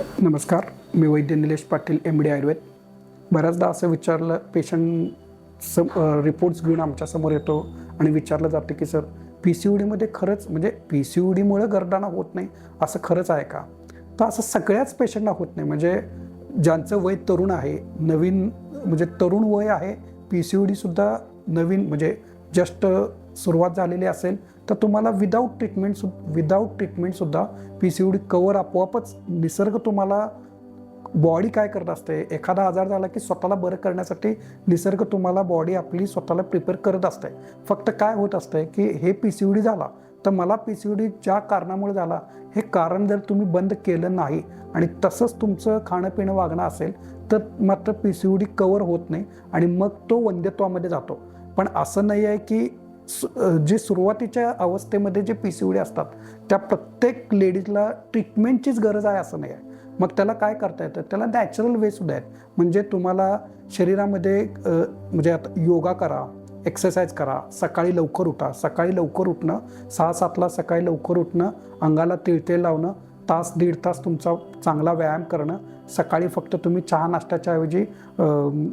नमस्कार मी वैद्य निलेश पाटील एम डी आयुर्वेद बऱ्याचदा असं विचारलं पेशंट सम रिपोर्ट्स घेऊन आमच्यासमोर येतो आणि विचारलं जातं की सर पी सी यू डीमध्ये खरंच म्हणजे पी सी यू डीमुळं गर्दाना होत नाही असं खरंच आहे का? तर असं सगळ्याच पेशंटना होत नाही. म्हणजे ज्यांचं वय तरुण आहे नवीन म्हणजे तरुण वय आहे पी सी यू डीसुद्धा नवीन म्हणजे जस्ट सुरुवात झालेली असेल तर तुम्हाला विदाऊट ट्रीटमेंट सु without ट्रीटमेंटसुद्धा P C O D cover आपोआपच निसर्ग तुम्हाला बॉडी काय करत असते? एखादा आजार झाला की स्वतःला बरं करण्यासाठी निसर्ग तुम्हाला बॉडी आपली स्वतःला प्रिपेअर करत असते. फक्त काय होत असतं की हे पी सी यू डी झाला तर मला पी सी यू डी ज्या कारणामुळे झाला. हे कारण जर तुम्ही बंद केलं नाही आणि तसंच तुमचं खाणं पिणं वागणं असेल तर मात्र P C O D cover होत नाही आणि मग तो वंध्यत्वामध्ये जातो. पण असं नाही आहे की जी जे सुरुवातीच्या अवस्थेमध्ये J P C O D असतात त्या प्रत्येक लेडीजला ट्रीटमेंटचीच गरज आहे असं नाही आहे. मग त्याला काय करता येतं? त्याला नॅचरल वे सुद्धा आहेत. म्हणजे तुम्हाला शरीरामध्ये म्हणजे आता योगा करा एक्सरसाइज करा सकाळी लवकर उठा. सकाळी लवकर उठणं सहा सातला सकाळी लवकर उठणं अंगाला तिळतेल लावणं तास दीड तास तुमचा चांगला व्यायाम करणं. सकाळी फक्त तुम्ही चहा नाश्त्याच्या ऐवजी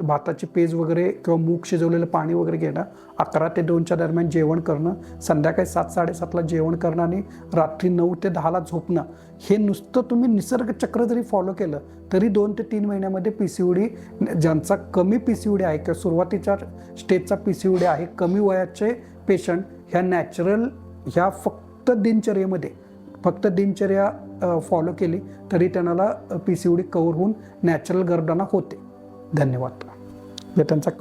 भाताची पेज वगैरे किंवा मूग शिजवलेलं पाणी वगैरे घेणं. अकरा ते दोनच्या दरम्यान जेवण करणं. संध्याकाळी सात साडेसातला जेवण करणं आणि रात्री नऊ ते दहाला झोपणं. हे नुसतं तुम्ही निसर्गचक्र जरी फॉलो केलं तरी दोन ते तीन महिन्यामध्ये पी सी डी ज्यांचा कमी पी सी डी आहे किंवा सुरुवातीच्या स्टेजचा पी सी डी आहे कमी वयाचे पेशंट ह्या नॅचरल ह्या फक्त दिनचर्येमध्ये फक्त दिनचर्या फॉलो केली तरी त्यांना पी सी डी कवर होऊन नॅचरल गर्दाना होते. धन्यवाद. हे त्यांचा